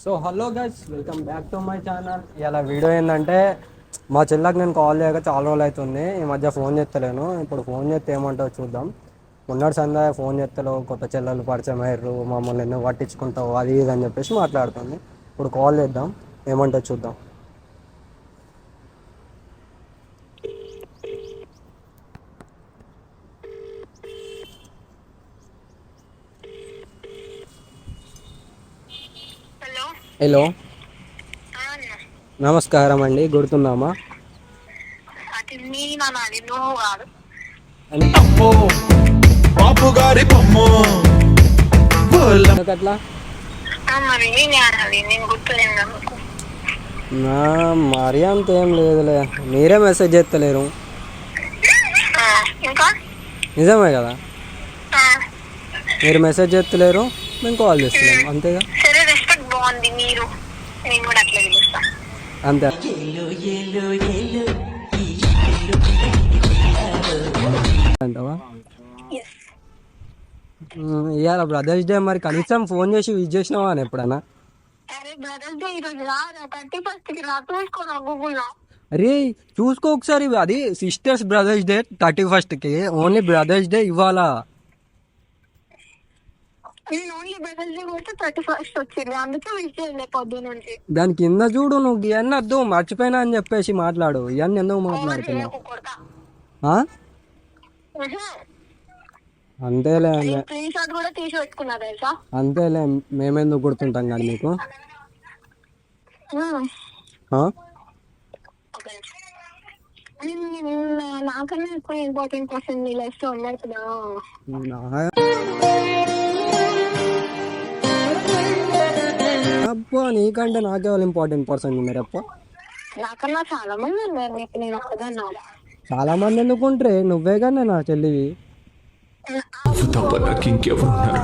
So hello guys welcome back to my channel. ఇలా video ఏంటంటే మా చెల్లెకి నేను కాల్ చేయక చాలా రోజులు అవుతుంది ఈ మధ్య ఫోన్ చేస్తలేను. ఇప్పుడు ఫోన్ చేస్తే ఏమంటావు చూద్దాం. మొన్నటి సందా ఫోన్ చేస్తలో కొత్త చెల్లెలు పరిచయం అయ్యారు మమ్మల్ని ఎన్నో పట్టించుకుంటావు అది ఇది అని చెప్పేసి మాట్లాడుతుంది. ఇప్పుడు కాల్ చేద్దాం ఏమంటావు చూద్దాం. హలో. నమస్కారం అండి గుర్తున్నామా అట్లా? నా మరీ అంత ఏం లేదులే. మీరే మెసేజ్ చేస్తలేరు. ఆ, ఇంకా? నిజమే కదా? మీరు మెసేజ్ చేస్తలేరు మేము కాల్ చేస్తున్నాం అంతేగా? బాగుంది మీరు. నేను కూడా అట్లా పిలుస్తా అంతే. అంటావా? ఇవాళ బ్రదర్స్ డే మరి కనీసం ఫోన్ చేసి విజ్ చేసినావా అని ఎప్పుడన్నా? అరే ఫస్ట్కి చూసుకో ఒకసారి. అది సిస్టర్స్ బ్రదర్స్ డే థర్టీ ఫస్ట్కి ఓన్లీ బ్రదర్స్ డే ఇవాళ నేను ఓన్లీ కొడితే థర్టీ ఫస్ట్ వచ్చింది. అందుకే విష్ చేయలే పొద్దు నుంచి. దాని కింద చూడు నువ్వు ఇవన్నీ వద్దు మర్చిపోయినా అని చెప్పేసి మాట్లాడు. ఇవన్నీ ఎందుకు మాట్లాడుతున్నావు? ఆ? అంతేలే మే- స్క్రీన్ షాట్ కూడా తీసి పెట్టుకున్నా తెలుసా? అంతేలే మేమెందుకు గుర్తుంటాం కానీ ఉమ్. ఆ? నేను- నేను నాకన్నా ఎక్కువ ఇంపార్టెంట్ పర్సన్ నీ లైఫ్లో ఉన్నారు కదా. నా- అబ్బా నీకంటే నాకే వాళ్ళు ఇంపార్టెంట్ పర్సన్ ఉన్నారు అప్ప నాకన్నా చాలా మంది ఉన్నారు నీకు నేను ఒక్కదాన్నా. చాలా మంది ఎందుకు ఉంటే నువ్వే కానీ నా చెల్లివి. తప్ప నాకు ఇంకెవరున్నారు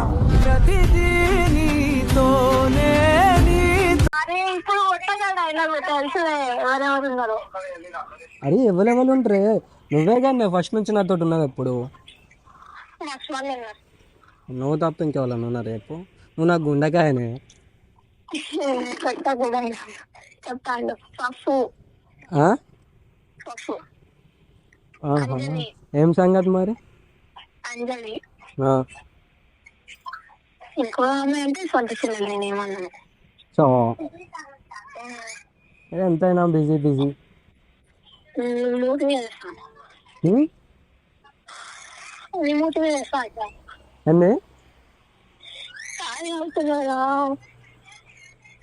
అరే ఎవరెవరు ఉంటారే? నువ్వే కానీ ఫస్ట్ నుంచి నాతో ఉన్నది ఎప్పుడు? నువ్వు తప్ప ఇంకెవరన్నా ఉన్నారు రేపు నువ్వు నా గుండెకాయనే. ఏం సంగతి మరి అంజలి ఆ. ఇంకో ఆమె అంటే సొంత చెల్లెలు నేను ఏమన్నాను సో ఎంతైనా బిజీ బిజీ మూతి మీద వేస్తాను నీ మూతి మీద వేస్తా అట్లా ఎన్ని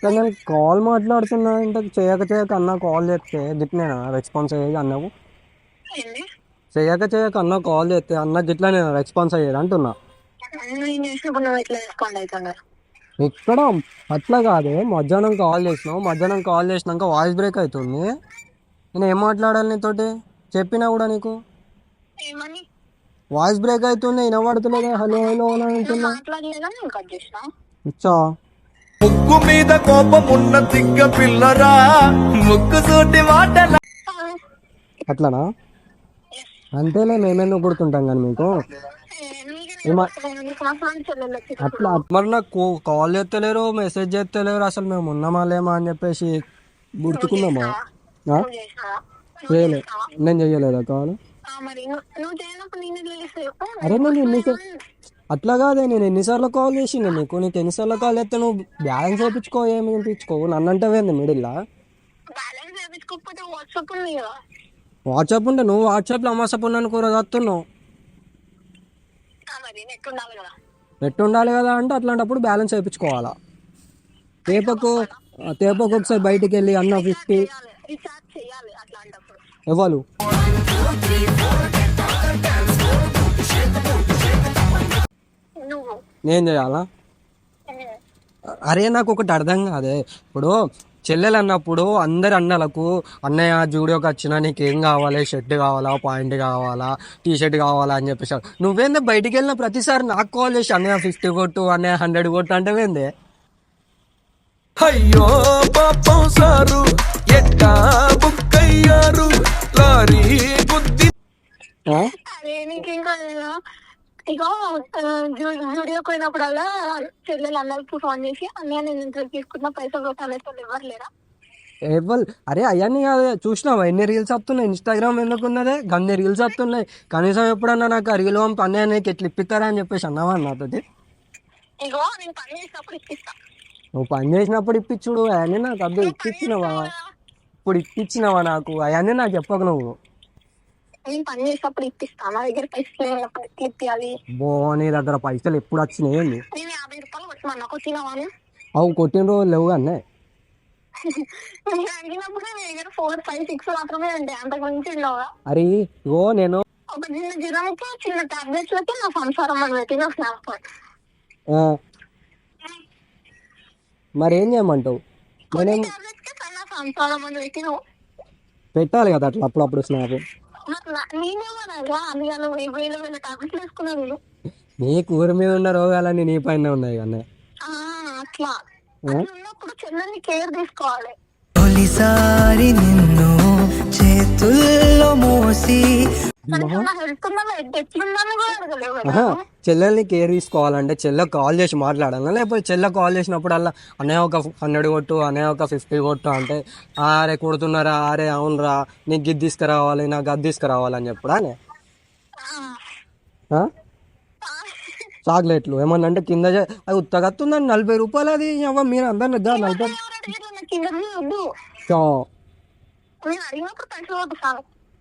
కానీ నేను కాల్ మాట్లాడుతున్నా అంటే చేయక చేయక అన్న కాల్ చేస్తే గిట్నేనా రెస్పాన్స్ అయ్యేది అన్నకు? చేయక చేయక అన్న కాల్ చేస్తే అన్న గిట్లా నేను రెస్పాన్స్ అయ్యేది అంటున్నా. ఇక్కడ అట్లా కాదు. మధ్యాహ్నం కాల్ చేసినావు. మధ్యాహ్నం కాల్ చేసినాక వాయిస్ బ్రేక్ అవుతుంది నేను ఏం మాట్లాడాలి నీతోటి? చెప్పినా కూడా నీకు? వాయిస్ బ్రేక్ అవుతుంది. వినబడుతులేదా? హలో హలో అని అంటున్నా. ఇచ్చా? ముక్కు మీద కోపం ఉన్న తిక్క పిల్లరా? ముక్కు సూటి మాటల అట్లానా? అంతేలే మేమెందుకు గుర్తుంటాం కానీ మీకు? అట్లా మరి నాకు కాల్ చేస్తలేరు మెసేజ్ చేస్తలేరు అసలు మేము ఉన్నామా లేమా అని చెప్పేసి గుర్తుకున్నామా? చేయలే? నేను చెయ్యలేదా కాల్? అరే నేను ఎన్నిసార్లు అట్లా కాదే నేను ఎన్నిసార్లు కాల్ చేసిండు నీకు నీకు ఎన్నిసార్లు కాల్ చేస్తే నువ్వు బ్యాలెన్స్ వేయించుకో ఏమి వేయించుకో నన్ను అంటే పోయింది మిడిల్లా? వాట్సాప్ వాట్సాప్ ఉంటే నువ్వు వాట్సాప్లో అమ్మాసప్ ఉన్నాను కూర మరి నెట్ ఉండాలి కదా? నెట్ ఉండాలి కదా అంటే అట్లాంటప్పుడు బ్యాలెన్స్ వేయించుకోవాలా తేపకు తేపకు ఒకసారి బయటికి వెళ్ళి అన్న ఫిఫ్టీ చేయాలి నేను చేయాలా? అరే నాకు ఒకటి అర్థం కాదే. ఇప్పుడు చెల్లెలు అన్నప్పుడు అందరి అన్నలకు అన్నయ్య జూడియోకి వచ్చినా నీకు ఏం కావాలి? షర్ట్ కావాలా? పాయింట్ కావాలా? టీ షర్ట్ కావాలా? అని చెప్పేసి నువ్వేందే బయటికి వెళ్ళిన ప్రతిసారి నాకు కాల్ చేసి అన్నయ్య ఫిఫ్టీ కొట్టు అన్నయ్య హండ్రెడ్ కొట్టు అంటే ఏందే? అయ్యో పాపం సారు ఎట్టా బుక్ అయ్యారు లారీ గుద్ది ఇగో జూడియో పోయినప్పుడల్లా చెల్లెలు అందరికి ఫోన్ చేసి అన్నయ్య నేను ఇంట్లో తీసుకున్న పైసలు కొట్టాలి ఎవరు లేరా? ఎవరు? అరే అవన్నీ కాదు చూసినావా? ఎన్ని రీల్స్ వస్తున్నాయి? ఇన్స్టాగ్రామ్ ఎందుకు ఉన్నదే? గన్ని రీల్స్ వస్తున్నాయి. కనీసం ఎప్పుడన్నా నాకు ఆ రీల్ పంపి అన్నయ్య నీకు ఎట్లా ఇప్పిస్తారా అని చెప్పేసి అన్నావా నాతోటి? ఇగో నేను పని చేసినప్పుడు ఇప్పిస్తా. నువ్వు పని చేసినప్పుడు ఇప్పించుడు అవన్నీ నాకు అబ్బాయి ఇప్పించినవా ఇప్పుడు ఇప్పించినవా నాకు? అవన్నీ నాకు చెప్పకు నువ్వు. నేను పని చేసినప్పుడు ఇప్పిస్తా. నా దగ్గర పైసలు లేనప్పుడు ఎట్లా ఇప్పియాలి. బో నీ దగ్గర పైసలు ఎప్పుడు వచ్చినాయి ఏంది? నేను యాభై రూపాయలు అవు కొట్టిన రోజులు లేవు అన్నే నేను అడిగినప్పుడు నీ దగ్గర ఫోర్ ఫైవ్ సిక్స్ మాత్రమే ఉంటాయి అంతకు మించి ఉండవా? అరే ఇగో నేను ఒక చిన్న జ్వరంకి చిన్న టాబ్లెట్స్ లకి నా సంసారం అని పెట్టిన స్నాప్ ఆ, మరి ఏం చేయమంటావు? నేనేం టాబ్లెట్స్కి నా సంసారం అని పెట్టాలి కదా అట్లా అప్పుడప్పుడు స్నాప్. నా- కూర మీద ఉన్న రోగాలన్నీ నీ పైన ఉన్నాయి కానీ ఆ, అట్లా. అట్లా ఉన్నప్పుడు చెల్లెల్ని కేర్ తీసుకోవాలి. తొలిసారి నిన్ను చేతుల్లో మోసి చెల్లెల్ని కేర్ తీసుకోవాలంటే చెల్లె కాల్ చేసి మాట్లాడాలి లేకపోతే చెల్లె కాల్ చేసినప్పుడల్లా అన్నయ్య ఒక హండ్రెడ్ కొట్టు అన్నయ్య ఒక ఫిఫ్టీ కొట్టు అంటే ఆరే కొడుతున్నారా? ఆరే అవునరా? నీకు గిద్ది తీసుకురావాలి నాకు గది తీసుకురావాలి అని చెప్పుడా నే? ఆ? చాక్లెట్లు ఏమన్నా అంటే కింద అది ఉత్తగత్తుందని నలభై రూపాయలు అది మీరు అందరు నలభై?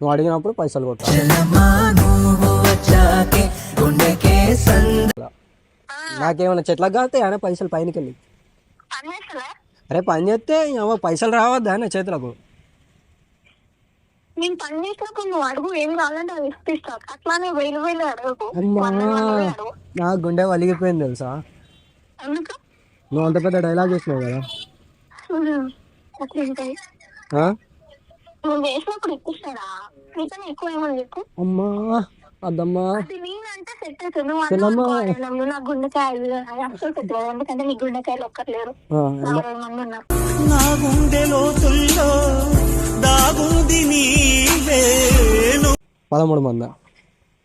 నువ్వు అడిగినప్పుడు పైసలు కొట్టాలి నాకేమన్నా చెట్లకు కాస్తే ఆయన పైసలు పైనకి వెళ్ళి. అరే పని చేస్తే అవ్వ పైసలు రావద్దా ఆయన చేతులకు? నేను పని చేసినప్పుడు నువ్వు అడుగు ఏం కావాలంటే అది ఇప్పిస్తా. అట్లానే వేలు వేలు అడుగు. నా గుండె వలిగిపోయింది తెలుసా? నువ్వు అంత పెద్ద డైలాగ్ చేసినావు కదా ఉమ్, అట్లా ఉంటాయి ఆ? నువ్వు చేసినప్పుడు ఎక్కువ ఏమని చెప్పు. అమ్మా అది నేనంటే సెట్ అవుతుంది నువ్వు చెల్లమ్మ. అన్నావు అనుకో, నాకు గుండెకాయ అది అది అసలు సెట్ ఎందుకంటే నీకు గుండెకాయలు ఒక్కట్లేరు ఆ, నలభై మంది ఉన్నారు నా గుండె లోతుల్లో దాగుంది నీవేను పదమూడు మంద.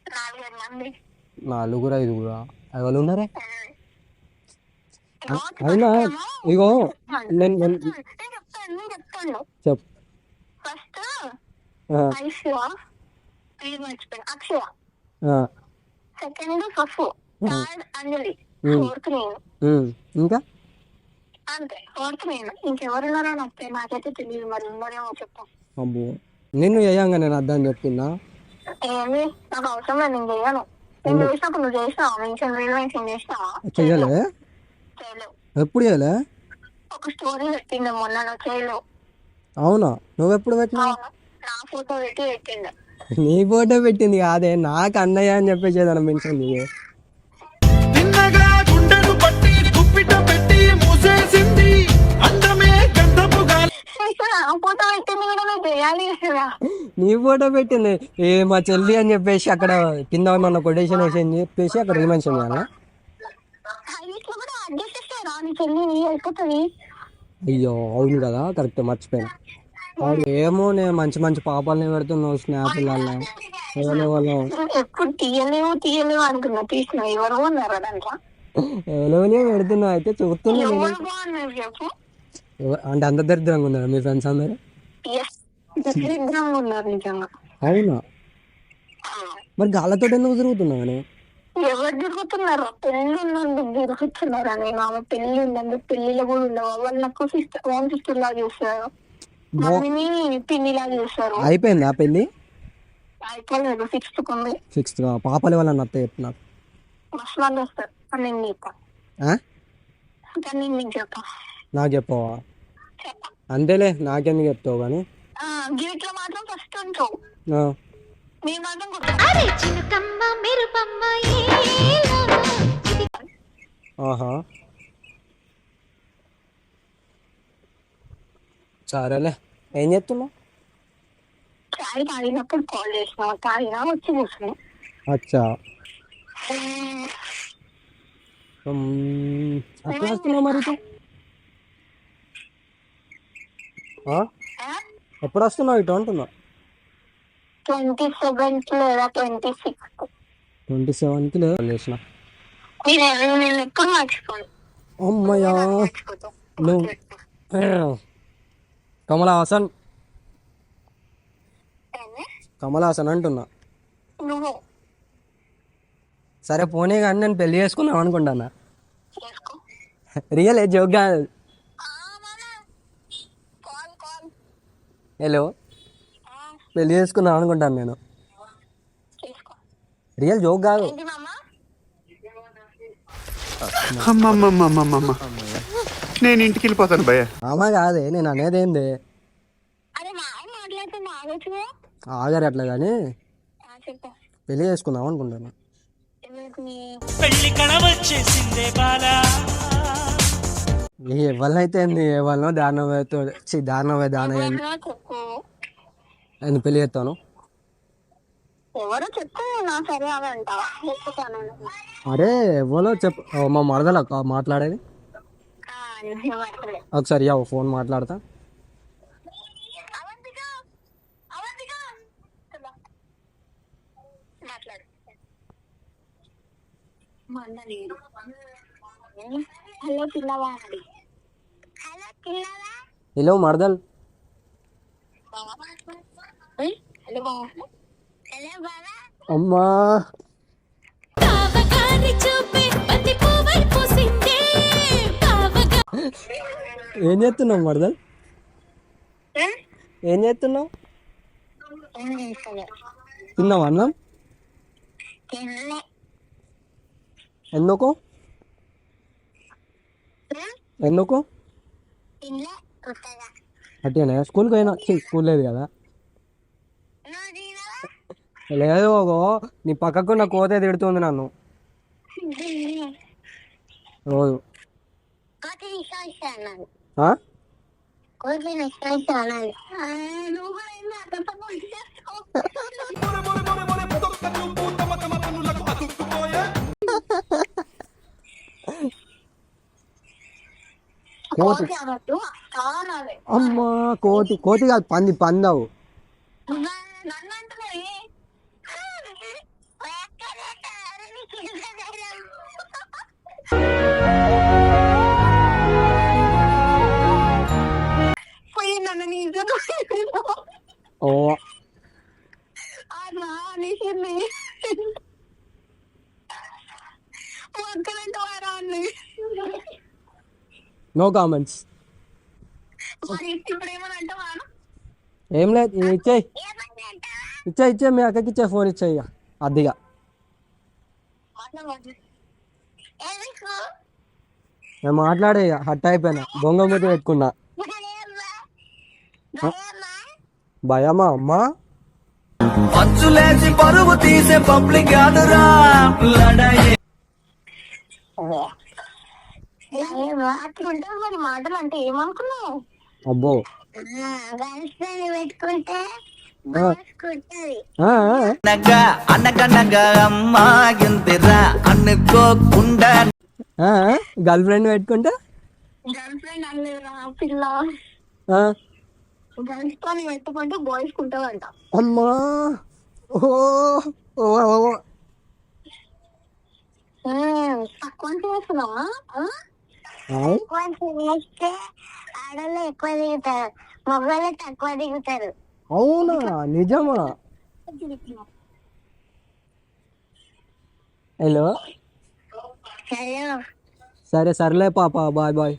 నాలుగైదు మంది. నలుగురు ఐదుగురు? ఎవరు ఉన్నారే? అయినా ఇగో నేను నేను నేను చెప్తాను నేను చెప్తాను. చెప్ ఫస్ట్ ఐశ్వ పేరు అక్షయ. సెకండ్ సఫు థర్డ్ అంజలి. ఫోర్త్ నేను. ఇంకా? అంతే ఫోర్త్ నేను. ఇంకెవరున్నారో నాకు నాకైతే తెలియదు మరి ఉన్నారేమో చెప్పు. అబ్బో. నిన్ను చేయంగా నేను అర్థం చెప్తున్నా. ఏమి? నాకు అవసరం లేదు నేను చేయను. నేను చేసినప్పుడు నువ్వు చేసినావా? మెన్షన్ రీల్ మెన్షన్ చేసినావా? చేయలేవు ఎప్పుడు చేయలే? ఒక స్టోరీ పెట్టిండు మొన్న నువ్వు చేయలేవు అవునా? నువ్వెప్పుడు పెట్టినావు. నా ఫోటో పెట్టి పెట్టిండు. నీ ఫోటో పెట్టింది కాదే. నాకు అన్నయ్య అని చెప్పేసి ఏదైనా మెన్షన్ చెయ్యి తిన్నగా గుండెను పట్టి గుప్పిట పెట్టి మూసేసింది. అందమే గంధపు గాలి నా ఫోటో పెట్టింది కూడా నువ్వు చేయాలి కదా నీ ఫోటో పెట్టింది. ఏ మా చెల్లి అని చెప్పేసి అక్కడ కింద మన కొటేషన్ వేసి అని చెప్పేసి అక్కడ రిమెన్షన్ చేయాలా? హైవేస్లో కూడా అడ్జస్ట్ చేస్తారా? నీ చెల్లి అయిపోతుంది. అయ్యో అవును కదా. కరెక్ట్ మర్చిపోయాను. ఏమో నేను మంచి మంచి పాపాలని పెడుతున్నావు స్నాప్లలో ఎవరో వాళ్ళు. ఎప్పుడు తీయలేవు తీయలేవు అనుకున్నా. తీసిన. ఎవరు ఉన్నారు దాంట్లో? ఎవరో పెడుతున్నావు అయితే చూస్తున్నా నేను. చెప్పు? అంటే అంత దరిద్రంగా ఉన్నారు మీ ఫ్రెండ్స్ అందరు? దరిద్రంగా ఉన్నారు నిజంగా. అవునా? మరి గాళ్ళతో ఎందుకు తిరుగుతున్నావు నేను ఎవరు తిరుగుతున్నారు? పెళ్ళి ఉన్నందుకు తిరుగుతున్నారు? అని ఆమె పెళ్ళి ఉన్నందుకు పెళ్ళిలో కూడా ఉండవు. వాళ్ళు నాకు సిస్టర్ ఓన్ సిస్టర్ లాగా చూస్తారు. అయిపోయిందా పెళ్ళి అయిపోలేదు సిక్స్త్ పాపలు వాళ్ళ అత్త చెప్తున్నారు ఆ? నీకు చెప్పా నాకు చెప్పవా చెప్పా అంతేలే నాకెందుకు చెప్తావు కానీ మాత్రం ఫస్ట్ ఉంటావు ఆ. మీరు మాత్రం గుర్తు అరే చినుకమ్మ మెరుపమ్మ ఏలోన ఇది ఆహా సరేలే ఏం చేస్తున్నావు? చాయ్ తాగినప్పుడు కాల్ చేసిన. తాగినా వచ్చి కూర్చున్నా. అచ్చా. ఉమ్, ఎప్పుడు వస్తున్నావు మరి ఇటు? ఆ? ఎప్పుడు వస్తున్నావు ఇటు అంటున్నా? ట్వంటీ సెవెంత్ లేదా ట్వంటీ సిక్స్త్. ట్వంటీ సెవెన్కి లేదు? చేసిన. నేను నేను ఎప్పుడు మర్చిపోను? అమ్మయ్యా. నువ్వు. కమల్ హాసన్ కమల్ హాసన్ అంటున్నా సరే పోనీ కానీ నేను పెళ్ళి చేసుకుందాం అనుకుంటానా? రియల్ ఏ జోక్ కాదు. హలో. పెళ్ళి చేసుకుందాం అనుకుంటాను నేను. చేసుకో. రియల్ జోక్ కాదు. అమ్మమ్మమ్మమ్మమ్మ నేను ఇంటికి వెళ్ళిపోతాను భయ్య. ఆమె కాదే నేను అనేది ఏంది? ఆగారు అట్లా కానీ పెళ్ళి చేసుకుందాం అనుకుంటాను పెళ్ళి కళ వచ్చేసిందే బాలా. ఎవరినైతే ఏంది? ఎవరినో దారుణం చి దారుణం దానం ఎవరో చెప్పు నేను పెళ్ళి చేస్తాను? ఎవరో సరే అంటావా? అరే ఎవరో చెప్పు. మా మరదల మాట్లాడేది. ఒకసారి యా ఫోన్ మాట్లాడతా. హలో పిల్లవా హలో మరదల్. అమ్మా. ఏం చేస్తున్నావు మరదల్? ఏం? చేస్తున్నావు? తిన్నావు అన్నం? ఎందుకు? ఎందుకు? అట్టేనా స్కూల్కి పోయినా? స్కూల్ లేదు కదా. లేదు ఓగో నీ పక్కకు నా కోతే తిడుతుంది నన్ను. రోజు. కోతి. అమ్మా కోతి. కోతి కాదు పంది పందావు. నన్ను నీ ఓ అలా అనేసింది మొక్కలంటే వారా అన్ని నో కామెంట్స్ మరి ఇప్పుడు ఏమని అంటావా ఏం లేదు ఇ- ఇచ్చేయ్ ఏమని అంటావా ఇచ్చే ఇచ్చే మీ అక్కకి ఇచ్చే ఫోన్ ఇచ్చేయి ఇక అద్దిగా మాట్లాడదు ఎందుకు నేను మాట్లాడే ఇక హట్ అయిపోయినా బొంగ ముద్ద పెట్టుకున్నా భయమా భయమా అమ్మా? పంచులేసి పరువు తీసే పబ్లిక్ అట్లుంటావు మరి? మాటలు అంటే ఏమనుకున్నావు? అబ్బో. పెట్టుకుంటే అనుకోకుండా గర్ల్ ఫ్రెండ్ పెట్టుకుంటే? గర్ల్ ఫ్రెండ్ పిల్ల. గర్ల్స్తో పెట్టుకుంటే బాయ్స్ కుంటావంట అమ్మా! ఓ ఓ. తక్కువ చేస్తున్నావా? ఎక్కువ చేస్తే ఎక్కువ దిగుతారు మగవాళ్ళు తక్కువ దిగుతారు. అవునా? నిజమా? హలో. హలో. సరే సర్లే పాప బాయ్ బాయ్.